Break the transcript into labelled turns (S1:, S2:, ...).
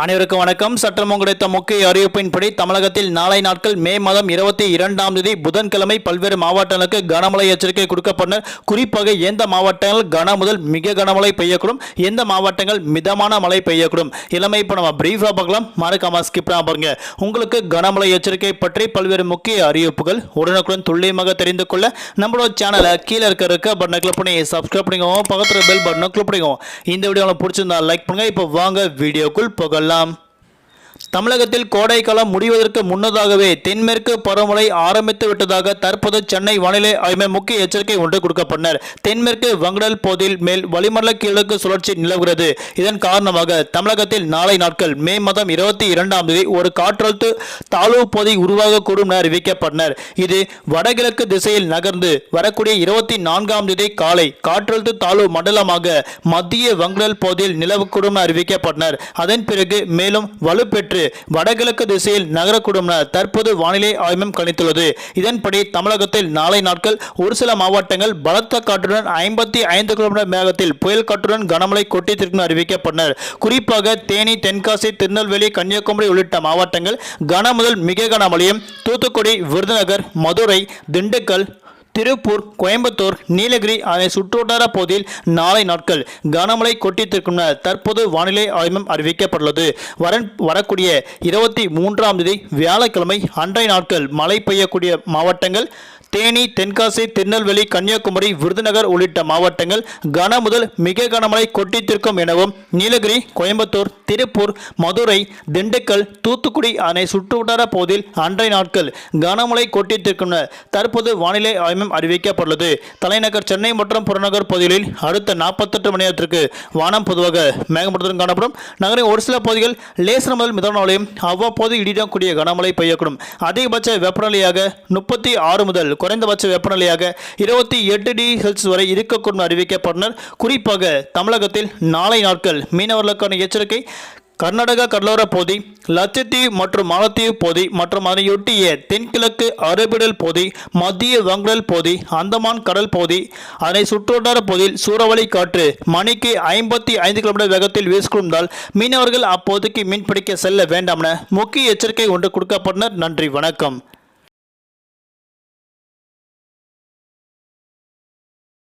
S1: அனைவருக்கும் வணக்கம். சற்றம் கிடைத்த முக்கிய அறிவிப்பின்படி தமிழகத்தில் நாளை நாட்கள் மே மாதம் இருபத்தி இரண்டாம் தேதி புதன்கிழமை பல்வேறு மாவட்டங்களுக்கு கனமழை எச்சரிக்கை கொடுக்கப்பட்ட குறிப்பாக எந்த மாவட்டங்கள் கன முதல் மிக கனமழை பெய்யக்கூடும் எந்த மாவட்டங்கள் மிதமான மழை பெய்யக்கூடும். இளமை இப்போ நம்ம பிரீஃபாக பார்க்கலாம். மறக்காம ஸ்கிப்லாம் பாருங்க. உங்களுக்கு கனமழை எச்சரிக்கை பற்றி பல்வேறு முக்கிய அறிவிப்புகள் உடனுக்குடன் துல்லியமாக தெரிந்து கொள்ள நம்மளோட சேனலை கீழே இருக்க இருக்க பட்டனை கிளிக் பண்ணி சப்ஸ்கிரைப் பண்ணிக்கோங்க. பக்கத்தில் பெல் பட்டனை கிளிக் பண்ணிக்கோங்க. இந்த வீடியோ உங்களுக்கு பிடிச்சிருந்தா லைக் பண்ணுங்க. இப்போ வாங்க. வீடியோக்குள் கொள்ளலாம் தமிழகத்தில் கோடைக்காலம் முடிவதற்கு முன்னதாகவே தென்மேற்கு பருவமழை ஆரம்பித்து விட்டதாக தற்போது சென்னை வானிலை ஆய்வு முக்கிய எச்சரிக்கை ஒன்று கொடுக்கப்பட்டனர். தென்மேற்கு வங்கடல் போதில் மேல் வளிமண்டல கிழக்கு சுழற்சி நிலவுகிறது. இதன் காரணமாக தமிழகத்தில் நாளை நாட்கள் மே மாதம் இருபத்தி இரண்டாம் தேதி ஒரு காற்றழுத்த தாழ்வு பகுதி உருவாகக்கூடும் என அறிவிக்கப்பட்டனர். இது வடகிழக்கு திசையில் நகர்ந்து வரக்கூடிய இருபத்தி நான்காம் தேதி காலை காற்றழுத்த தாழ்வு மண்டலமாக மத்திய வங்கடல் பகுதியில் நிலவக்கூடும் என அறிவிக்கப்பட்டனர். அதன் பிறகு மேலும் வலுப்பெற்று வடகிழக்கு திசையில் நகரக்கூடும் என தற்போது வானிலை ஆய்வம் கணித்துள்ளது. இதன்படி தமிழகத்தில் நாளை நாட்கள் ஒரு சில மாவட்டங்கள் பலத்த காற்றுடன் ஐம்பத்தி ஐந்து கிலோமீட்டர் வேகத்தில் புயல் காற்றுடன் கனமழை கொட்டித்திருக்கும் அறிவிக்கப்பட்டனர். குறிப்பாக தேனி தென்காசி திருநெல்வேலி கன்னியாகுமரி உள்ளிட்ட மாவட்டங்கள் கன முதல் மிக கனமழையும் தூத்துக்குடி விருதுநகர் மதுரை திண்டுக்கல் திருப்பூர் கோயம்புத்தூர் நீலகிரி ஆகிய சுற்றுவட்டார பகுதியில் நாளை நாட்கள் கனமழை கொட்டித்திருக்கும் என தற்போது வானிலை ஆய்வம் அறிவிக்கப்பட்டுள்ளது. வரன் வரக்கூடிய இருபத்தி மூன்றாம் தேதி வியாழக்கிழமை அன்றைய நாட்கள் மழை பெய்யக்கூடிய மாவட்டங்கள் தேனி தென்காசி திருநெல்வேலி கன்னியாகுமரி விருதுநகர் உள்ளிட்ட மாவட்டங்கள் கன முதல் மிக கனமழை கொட்டித்திருக்கும் எனவும் நீலகிரி கோயம்புத்தூர் திருப்பூர் மதுரை திண்டுக்கல் தூத்துக்குடி அணை சுற்றுவட்டார பகுதியில் அன்றைய நாட்கள் கனமழை கொட்டித்திருக்கும் என தற்போது வானிலை ஆய்வும் அறிவிக்கப்பட்டுள்ளது. தலைநகர் சென்னை மற்றும் புறநகர் பகுதிகளில் அடுத்த நாற்பத்தெட்டு மணி நேரத்திற்கு வானம் பொதுவாக மேகமூட்டத்துடன் காணப்படும். நகரின் ஒரு சில பகுதிகள் லேசர் முதல் மிதமான அவ்வப்போது அவ்வப்போது கூடிய கனமழை பெய்யக்கூடும். அதிகபட்ச வெப்பநிலையாக முப்பத்தி ஆறு முதல் குறைந்தபட்ச வெப்பநிலையாக இருபத்தி எட்டு டிகிரி செல்சியஸ் வரை இருக்கக்கூடும் அறிவிக்கப்பட்டனர். குறிப்பாக தமிழகத்தில் நாளை நாட்கள் மீனவர்களுக்கான எச்சரிக்கை கர்நாடகா கடலோர பகுதி லட்சத்தீவு மற்றும் மாலத்தீவு பகுதி மற்றும் அதனையொட்டிய தென்கிழக்கு அரபிடல் பகுதி மத்திய வங்கடல் பகுதி அந்தமான் கடல் பகுதி அதனை சுற்றுவட்டார பகுதியில் சூறாவளி காற்று மணிக்கு ஐம்பத்தி ஐந்து கிலோமீட்டர் வேகத்தில் வீசிக்கொண்டால் மீனவர்கள் அப்போதைக்கு மீன்பிடிக்க செல்ல வேண்டாம் என முக்கிய எச்சரிக்கை ஒன்று கொடுக்கப்பட்டனர். நன்றி வணக்கம்.